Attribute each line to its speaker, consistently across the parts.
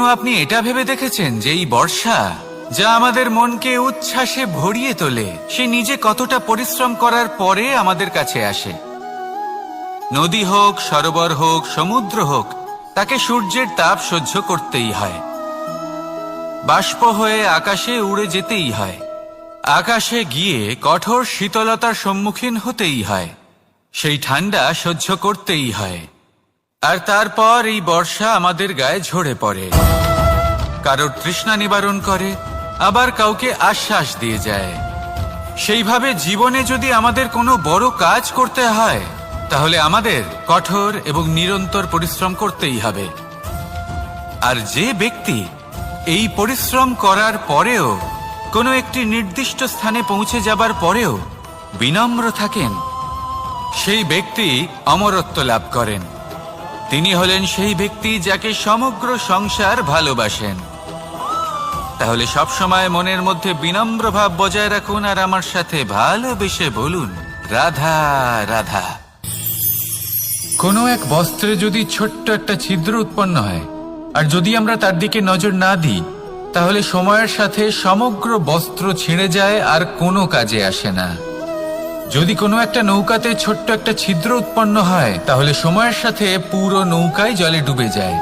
Speaker 1: কখনো আপনি এটা ভেবে দেখেছেন যে এই বর্ষা, যা আমাদের মনকে উচ্ছ্বাসে ভরিয়ে তোলে, সে নিজে কতটা পরিশ্রম করার পরে আমাদের কাছে আসে? নদী হোক, সরোবর হোক, সমুদ্র হোক, তাকে সূর্যের তাপ সহ্য করতেই হয়। বাষ্প হয়ে আকাশে উড়ে যেতেই হয়। আকাশে গিয়ে কঠোর শীতলতার সম্মুখীন হতেই হয়। সেই ঠান্ডা সহ্য করতেই হয়। আর তারপর এই বর্ষা আমাদের গায়ে ঝরে পড়ে। কারোর তৃষ্ণা নিবারণ করে, আবার কাউকে আশ্বাস দিয়ে যায়। সেইভাবে জীবনে যদি আমাদের কোনো বড় কাজ করতে হয়, তাহলে আমাদের কঠোর এবং নিরন্তর পরিশ্রম করতেই হবে। আর যে ব্যক্তি এই পরিশ্রম করার পরেও কোনো একটি নির্দিষ্ট স্থানে পৌঁছে যাবার পরেও বিনম্র থাকেন, সেই ব্যক্তি অমরত্ব লাভ করেন। তিনি হলেন সেই ব্যক্তি যাকে সমগ্র সংসার ভালোবাসেন। তাহলে সব সময় মনের মধ্যে বিনম্র ভাব বজায় রাখুন আর আমার সাথে ভালোবেসে বলুন, রাধা রাধা। কোনো এক বস্ত্রে যদি ছোট্ট একটা ছিদ্র উৎপন্ন হয়, আর যদি আমরা তার দিকে নজর না দিই, তাহলে সময়ের সাথে সমগ্র বস্ত্র ছিঁড়ে যায় আর কোনো কাজে আসে না। যদি কোনো একটা নৌকাতে ছোট্ট একটা ছিদ্র উৎপন্ন হয়, তাহলে সময়ের সাথে পুরো নৌকাই জলে ডুবে যায়।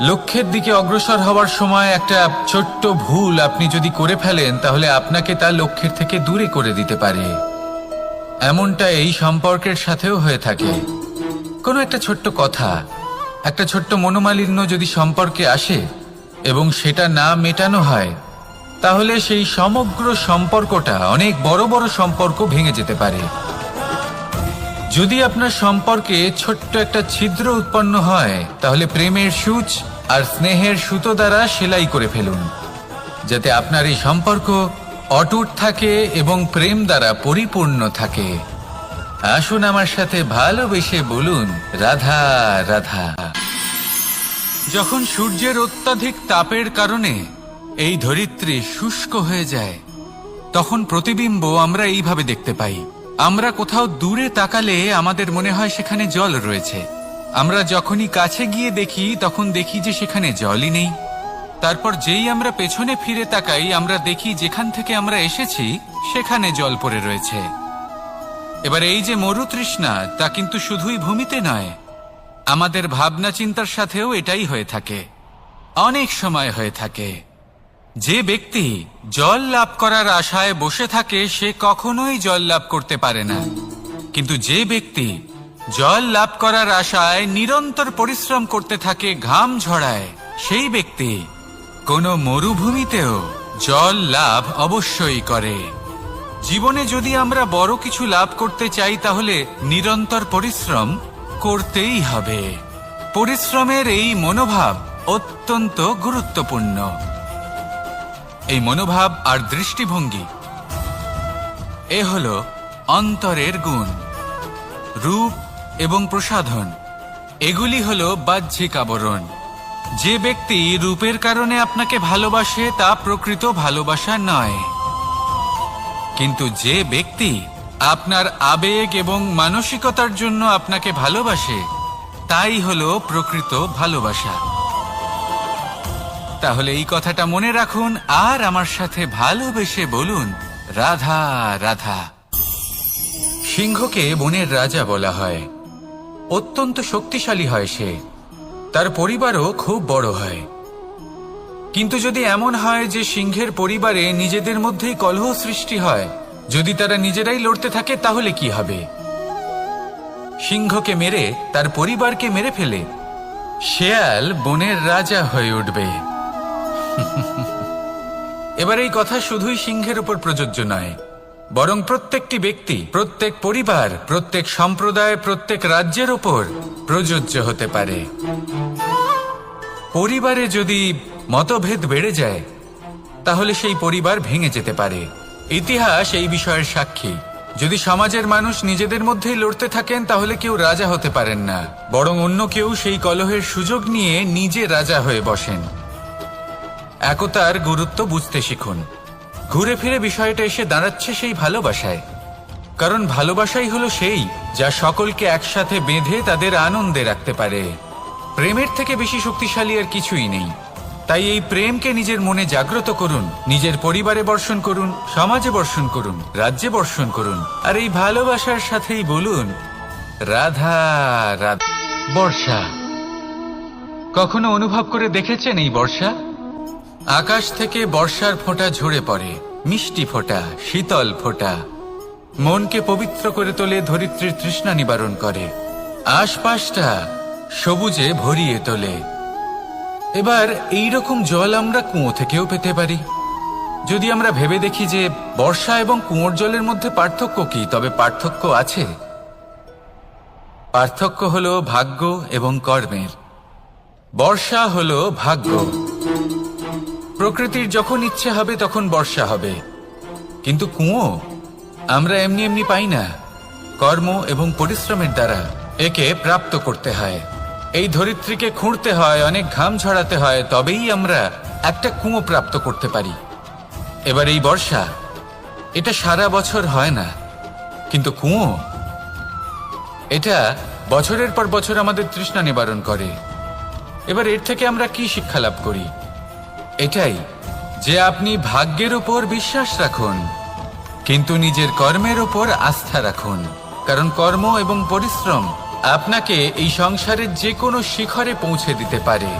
Speaker 1: লক্ষ্যের দিকে অগ্রসর হওয়ার সময় একটা ছোট্ট ভুল আপনি যদি করে ফেলেন, তাহলে আপনাকে তা লক্ষ্যের থেকে দূরে করে দিতে পারে। এমনটা এই সম্পর্কের সাথেও হয়ে থাকে। কোনো একটা ছোট্ট কথা, একটা ছোট্ট মনোমালিন্য যদি সম্পর্কে আসে এবং সেটা না মেটানো হয় তাহলে সেই সমগ্র সম্পর্কটা অনেক বড় বড় সম্পর্ক ভেঙে যেতে পারে। যদি আপনার সম্পর্কে ছোট্ট একটা ছিদ্র উৎপন্ন হয়, তাহলে প্রেমের সূচ আর স্নেহের সুতো দ্বারা সেলাই করে ফেলুন, যাতে আপনার এই সম্পর্ক অটুট থাকে এবং প্রেম দ্বারা পরিপূর্ণ থাকে। আসুন আমার সাথে ভালোবেসে বলুন, রাধা রাধা। যখন সূর্যের অত্যাধিক তাপের কারণে এই ধরিত্রী শুষ্ক হয়ে যায়। তখন প্রতিবিম্ব আমরা এইভাবে দেখতে পাই। আমরা কোথাও দূরে তাকালে আমাদের মনে হয় সেখানে জল রয়েছে। আমরা যখনই কাছে গিয়ে দেখি, তখন দেখি যে সেখানে জলই নেই। তারপর যেই আমরা পেছনে ফিরে তাকাই, আমরা দেখি যেখান থেকে আমরা এসেছি, সেখানে জল পড়ে রয়েছে। এবার এই যে মরুতৃষ্ণা, তা কিন্তু শুধুই ভূমিতে নয়। আমাদের ভাবনা চিন্তার সাথেও এটাই হয়ে থাকে। অনেক সময় হয়ে থাকে। যে ব্যক্তি জল লাভ করার আশায় বসে থাকে, সে কখনোই জল লাভ করতে পারে না। কিন্তু যে ব্যক্তি জল লাভ করার আশায় নিরন্তর পরিশ্রম করতে থাকে, ঘাম ঝড়ায় সেই ব্যক্তি কোনো মরুভূমিতেও জল লাভ অবশ্যই করে। জীবনে যদি আমরা বড় কিছু লাভ করতে চাই, তাহলে নিরন্তর পরিশ্রম করতেই হবে। পরিশ্রমের এই মনোভাব অত্যন্ত গুরুত্বপূর্ণ। এই মনোভাব আর দৃষ্টিভঙ্গি। এ হল অন্তরের গুণ, রূপ এবং প্রসাধন। এগুলি হল বাহ্যিক আবরণ। যে ব্যক্তি রূপের কারণে আপনাকে ভালোবাসে, তা প্রকৃত ভালোবাসা নয়। কিন্তু যে ব্যক্তি আপনার আবেগ এবং মানসিকতার জন্য আপনাকে ভালোবাসে, তাই হলো প্রকৃত ভালোবাসা। তাহলে এই কথাটা মনে রাখুন আর আমার সাথে ভালোবেসে বলুন, রাধা রাধা। সিংহকে বনের রাজা বলা হয়। অত্যন্ত শক্তিশালী হয় সে। তার পরিবারও খুব বড় হয়। কিন্তু যদি এমন হয় যে সিংহের পরিবারে নিজেদের মধ্যেই কলহ সৃষ্টি হয়, যদি তারা নিজেরাই লড়তে থাকে, তাহলে কি হবে? সিংহকে মেরে তার পরিবারকে মেরে ফেলে। শেয়াল বনের রাজা হয়ে উঠবে। এবার এই কথা শুধুই সিংহের উপর প্রযোজ্য নয়, বরং প্রত্যেকটি ব্যক্তি, প্রত্যেক পরিবার, প্রত্যেক সম্প্রদায়, প্রত্যেক রাজ্যের উপর প্রযোজ্য হতে পারে। পরিবারে যদি মতভেদ বেড়ে যায়, তাহলে সেই পরিবার ভেঙে যেতে পারে। ইতিহাস এই বিষয়ের সাক্ষী। যদি সমাজের মানুষ নিজেদের মধ্যেই লড়তে থাকেন, তাহলে কেউ রাজা হতে পারেন না, বরং অন্য কেউ সেই কলহের সুযোগ নিয়ে নিজে রাজা হয়ে বসেন। একতার গুরুত্ব বুঝতে শিখুন। ঘুরে ফিরে বিষয়টা এসে দাঁড়াচ্ছে সেই ভালোবাসায়। কারণ ভালোবাসাই হলো সেই যা সকলকে একসাথে বেঁধে তাদের আনন্দে রাখতে পারে। প্রেমের থেকে বেশি শক্তিশালী আর কিছুই নেই। তাই এই প্রেমকে নিজের মনে জাগ্রত করুন, নিজের পরিবারে বর্ষণ করুন, সমাজে বর্ষণ করুন, রাজ্যে বর্ষণ করুন, আর এই ভালোবাসার সাথেই বলুন, রাধা রাধা। বর্ষা। কখনো অনুভব করে দেখেছেন এই বর্ষা? আকাশ থেকে বর্ষার ফোঁটা ঝরে পড়ে, মিষ্টি ফোঁটা, শীতল ফোঁটা। মনকে পবিত্র করে তোলে, ধরিত্রীর তৃষ্ণা নিবারণ করে। আশপাশটা সবুজে ভরিয়ে তোলে। এবার এই রকম জল আমরা কুয়ো থেকেও পেতে পারি। যদি আমরা ভেবে দেখি যে বর্ষা এবং কুয়োর জলের মধ্যে পার্থক্য কি, তবে পার্থক্য আছে। পার্থক্য হলো ভাগ্য এবং কর্মের। বর্ষা হলো ভাগ্য। প্রকৃতির যখন ইচ্ছে হবে, তখন বর্ষা হবে। কিন্তু কুয়ো, আমরা এমনি এমনি পাই না। কর্ম এবং পরিশ্রমের দ্বারা একে প্রাপ্ত করতে হয়। এই ধরিত্রীকে খুঁড়তে হয়, অনেক ঘাম ঝরাতে হয়, তবেই আমরা একটা কুয়ো প্রাপ্ত করতে পারি। এবার এই বর্ষা, এটা সারা বছর হয় না। কিন্তু কুয়ো, এটা বছরের পর বছর আমাদের তৃষ্ণা নিবারণ করে। এবার এর থেকে আমরা কি শিক্ষা লাভ করি? এটাই, যে আপনি ভাগ্যের উপর বিশ্বাস রাখুন, কিন্তু নিজের কর্মের উপর আস্থা রাখুন। কারণ কর্ম এবং পরিশ্রম আপনাকে এই সংসারের যে কোনো শিখরে পৌঁছে দিতে পারে।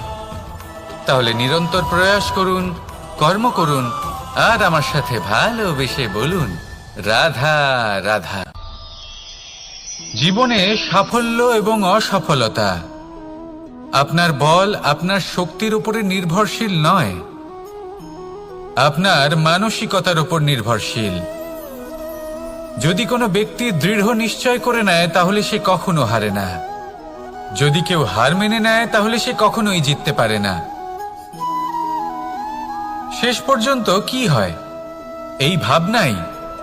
Speaker 1: তাহলে নিরন্তর প্রয়াস করুন, কর্ম করুন, আর আমার সাথে ভালোবেসে বলুন, রাধা রাধা। জীবনে সাফল্য এবং অসফলতা আপনার বল আপনার শক্তির উপরে নির্ভরশীল নয়। আপনার মানসিকতার উপর নির্ভরশীল। যদি কোনো ব্যক্তি দৃঢ় নিশ্চয় করে নেয়, তাহলে সে কখনো হারে না। যদি কেউ হার মেনে নেয়, তাহলে সে কখনোই জিততে পারে না। শেষ পর্যন্ত কি হয়? এই ভাবনাই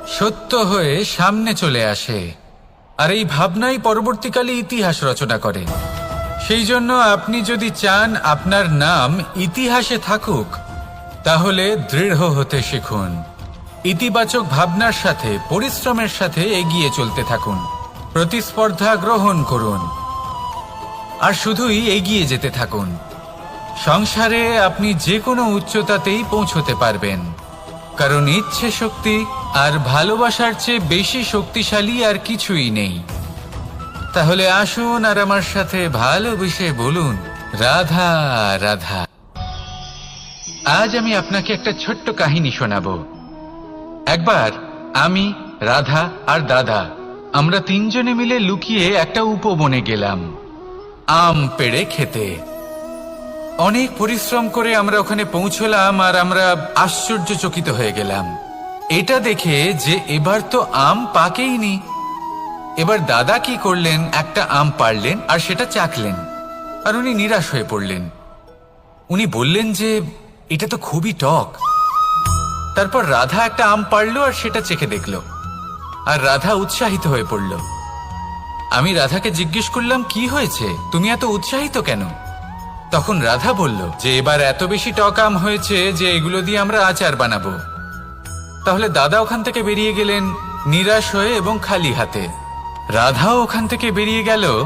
Speaker 1: সত্য হয়ে সামনে চলে আসে। আর এই ভাবনাই পরবর্তীকালে ইতিহাস রচনা করে। সেই জন্য আপনি যদি চান আপনার নাম ইতিহাসে থাকুক, তাহলে দৃঢ় হতে শিখুন। ইতিবাচক ভাবনার সাথে, পরিশ্রমের সাথে এগিয়ে চলতে থাকুন। প্রতিস্পর্ধা গ্রহণ করুন। আর শুধুই এগিয়ে যেতে থাকুন। সংসারে আপনি যে কোনো উচ্চতাতেই পৌঁছতে পারবেন। কারণ ইচ্ছে শক্তি আর ভালোবাসার চেয়ে বেশি শক্তিশালী আর কিছুই নেই। তাহলে আসুন আর আমার সাথে ভালোবেসে বলুন। রাধা রাধা। আজ আমি আপনাকে একটা ছোট্ট কাহিনী শোনাব। একবার আমি, রাধা আর দাদা, আমরা তিনজনে মিলে লুকিয়ে একটা উপবনে গেলাম, আম পেড়ে খেতে। অনেক পরিশ্রম করে আমরা ওখানে পৌঁছলাম আর আমরা আশ্চর্যচকিত হয়ে গেলাম। এটা দেখে যে এবার তো আম পাকেইনি। এবার দাদা কি করলেন? একটা আম পারলেন আর সেটা চাকলেন। আর উনি নিরাশ হয়ে পড়লেন। উনি বললেন যে, এটা তো খুবই টক। তারপর রাধা একটা আম পারল আর সেটা চেখে দেখল। আর রাধা উৎসাহিত হয়ে পড়ল। আমি রাধাকে জিজ্ঞেস করলাম, কি হয়েছে? তুমি এত উৎসাহিত কেন? তখন রাধা বলল, যে এবার এত বেশি টক আম হয়েছে যে এগুলো দিয়ে আমরা আচার বানাবো। তাহলে দাদা ওখান থেকে বেরিয়ে গেলেন নিরাশ হয়ে এবং খালি হাতে। রাধাও ওখান থেকে বেরিয়ে গেল,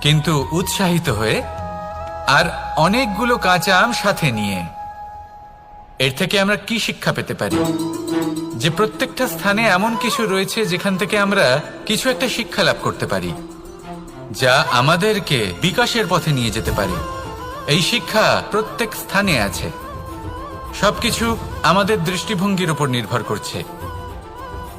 Speaker 1: কিন্তু উৎসাহিত হয়ে, আর অনেকগুলো কাঁচা আম সাথে নিয়ে। এর থেকে আমরা কি শিক্ষা পেতে পারি? যে প্রত্যেকটা স্থানে এমন কিছু রয়েছে যেখান থেকে আমরা কিছু একটা শিক্ষা লাভ করতে পারি, যা আমাদেরকে বিকাশের পথে নিয়ে যেতে পারে। এই শিক্ষা প্রত্যেক স্থানে আছে। সবকিছু আমাদের দৃষ্টিভঙ্গির উপর নির্ভর করছে।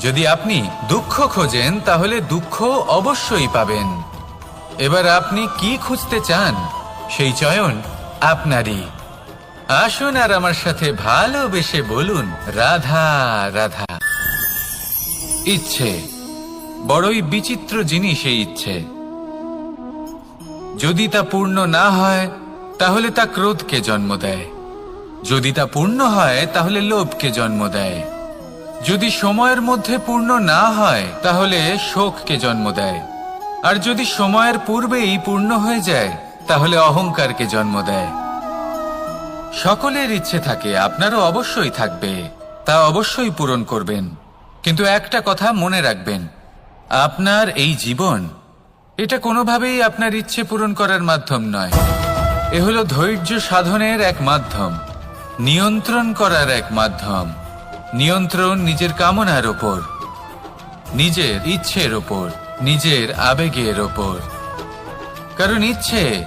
Speaker 1: যদি আপনি দুঃখ খোঁজেন, তাহলে দুঃখ অবশ্যই পাবেন। এবার আপনি কি খুঁজতে চান? সেই চয়ন আপনারই। আসুন আর আমার সাথে ভালোবেসে বলুন, রাধা রাধা। ইচ্ছে। বড়ই বিচিত্র জিনিস এই ইচ্ছে। যদি তা পূর্ণ না হয়, তাহলে তা ক্রোধকে জন্ম দেয়। যদি তা পূর্ণ হয়, তাহলে লোভকে জন্ম দেয়। যদি সময়ের মধ্যে পূর্ণ না হয়, তাহলে শোককে জন্ম দেয়। আর যদি সময়ের পূর্বেই পূর্ণ হয়ে যায়, তাহলে অহংকারকে জন্ম দেয়। সকলের ইচ্ছে থাকে, আপনারও অবশ্যই থাকবে, তা অবশ্যই পূরণ করবেন। কিন্তু একটা কথা মনে রাখবেন, আপনার এই জীবন, এটা কোনোভাবেই আপনার ইচ্ছে পূরণ করার মাধ্যম নয়। এ হলো ধৈর্য সাধনের এক মাধ্যম, নিয়ন্ত্রণ করার এক মাধ্যম। নিয়ন্ত্রণ নিজের কামনার ওপর নিজের ইচ্ছের ওপর নিজের আবেগের ওপর কারণ ইচ্ছে,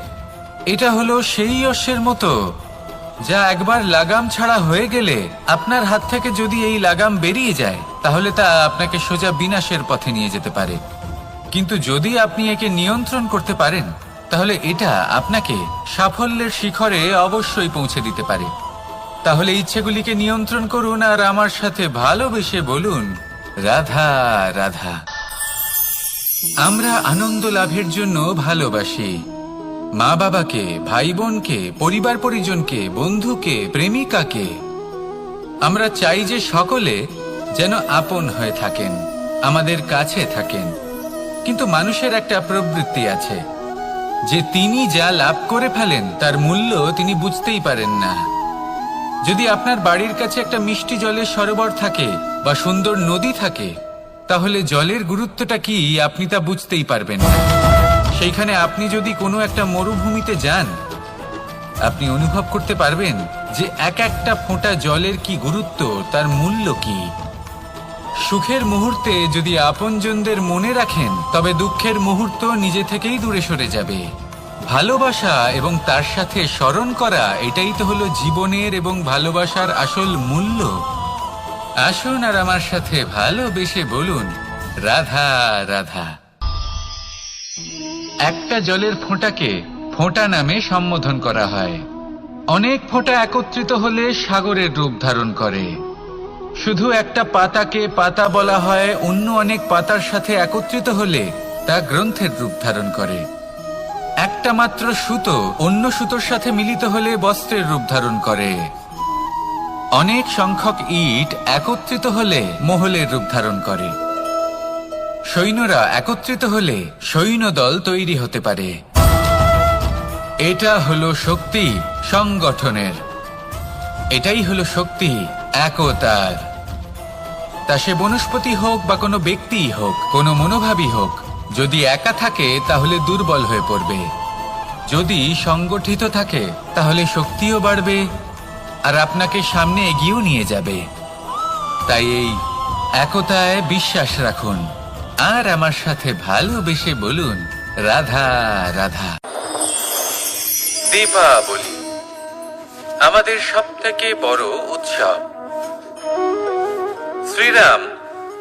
Speaker 1: এটা হলো সেই অশ্বের মতো, যা একবার লাগাম ছাড়া হয়ে গেলে আপনার হাত থেকে যদি এই লাগাম বেরিয়ে যায়, তাহলে তা আপনাকে সোজা বিনাশের পথে নিয়ে যেতে পারে। কিন্তু যদি আপনি একে নিয়ন্ত্রণ করতে পারেন, তাহলে এটা আপনাকে সাফল্যের শিখরে অবশ্যই পৌঁছে দিতে পারে। তাহলে ইচ্ছেগুলিকে নিয়ন্ত্রণ করুন আর আমার সাথে ভালোবেসে বলুন, রাধা রাধা। আমরা আনন্দ লাভের জন্য ভালোবাসি। মা বাবাকে ভাই বোনকে পরিবার পরিজনকে, বন্ধুকে, প্রেমিকাকে। আমরা চাই যে সকলে যেন আপন হয়ে থাকেন, আমাদের কাছে থাকেন। কিন্তু মানুষের একটা প্রবৃত্তি আছে। যে তিনি যা লাভ করে ফেলেন, তার মূল্য তিনি বুঝতেই পারেন না। যদি আপনার বাড়ির কাছে একটা মিষ্টি জলের সরোবর থাকে বা সুন্দর নদী থাকে, তাহলে জলের গুরুত্বটা কি আপনি তা বুঝতেই পারবেন। সেইখানে আপনি যদি কোনো একটা মরুভূমিতে যান, আপনি অনুভব করতে পারবেন যে এক একটা ফোঁটা জলের কি গুরুত্ব, তার মূল্য কি। সুখের মুহূর্তে যদি আপনজনদের মনে রাখেন, তবে দুঃখের মুহূর্ত নিজে থেকেই দূরে সরে যাবে। ভালোবাসা এবং তার সাথে স্মরণ করা, এটাই তো হলো জীবনের এবং ভালোবাসার আসল মূল্য। আসুন আর আমার সাথে ভালোবেসে বলুন, রাধা রাধা। একটা জলের ফোঁটাকে ফোঁটা নামে সম্বোধন করা হয়। অনেক ফোঁটা একত্রিত হলে সাগরের রূপ ধারণ করে। শুধু একটা পাতাকে পাতা বলা হয়, অন্য অনেক পাতার সাথে একত্রিত হলে তা গ্রন্থের রূপ ধারণ করে। একটা মাত্র সুতো অন্য সুতোর সাথে মিলিত হলে বস্ত্রের রূপ ধারণ করে। অনেক সংখ্যক ইট একত্রিত হলে মহলের রূপ ধারণ করে। সৈন্যরা একত্রিত হলে সৈন্যদল তৈরি হতে পারে। এটা হলো শক্তি সংগঠনের। এটাই হলো শক্তি একতার। তা সে বনস্পতি হোক বা কোনো ব্যক্তিই হোক, কোনো মনোভাবই হোক যদি একা থাকে, তাহলে দুর্বল হয়ে পড়বে। যদি সংগঠিত থাকে, তাহলে শক্তিও বাড়বে, আর আপনাকে সামনে এগিয়েও নিয়ে যাবে। তাই এই একতায় বিশ্বাস রাখুন। আর আমার সাথে ভালোবেসে বলুন, রাধা রাধা। দীপাবলি আমাদের সব থেকে বড় উৎসব। শ্রীরাম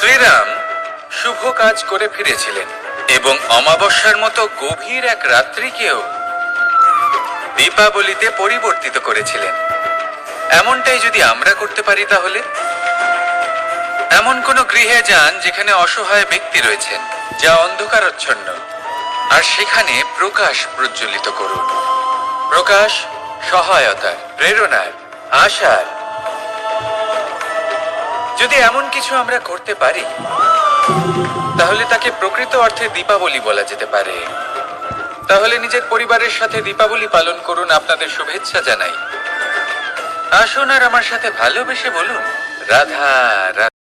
Speaker 1: শ্রীরাম শুভ কাজ করে ফিরেছিলেন এবং অমাবস্যার মতো গভীর এক রাত্রিকেও দীপাবলিতে পরিবর্তিত করেছিলেন। এমনটাই যদি আমরা করতে পারি তাহলে? এমন কোন গৃহে যান যেখানে অসহায় ব্যক্তি রয়েছেন, যা অন্ধকারচ্ছন্ন। আর সেখানে প্রকাশ প্রজ্বলিত করুন। প্রকাশ সহায়তার প্রেরণার আশার যদি এমন কিছু আমরা করতে পারি, তাহলে তাকে প্রকৃত অর্থে দীপাবলি বলা যেতে পারে। তাহলে নিজের পরিবারের সাথে দীপাবলি পালন করুন, আপনাদের শুভেচ্ছা জানাই। আসুন আর আমার সাথে ভালোবেসে বলুন, রাধা রাধা।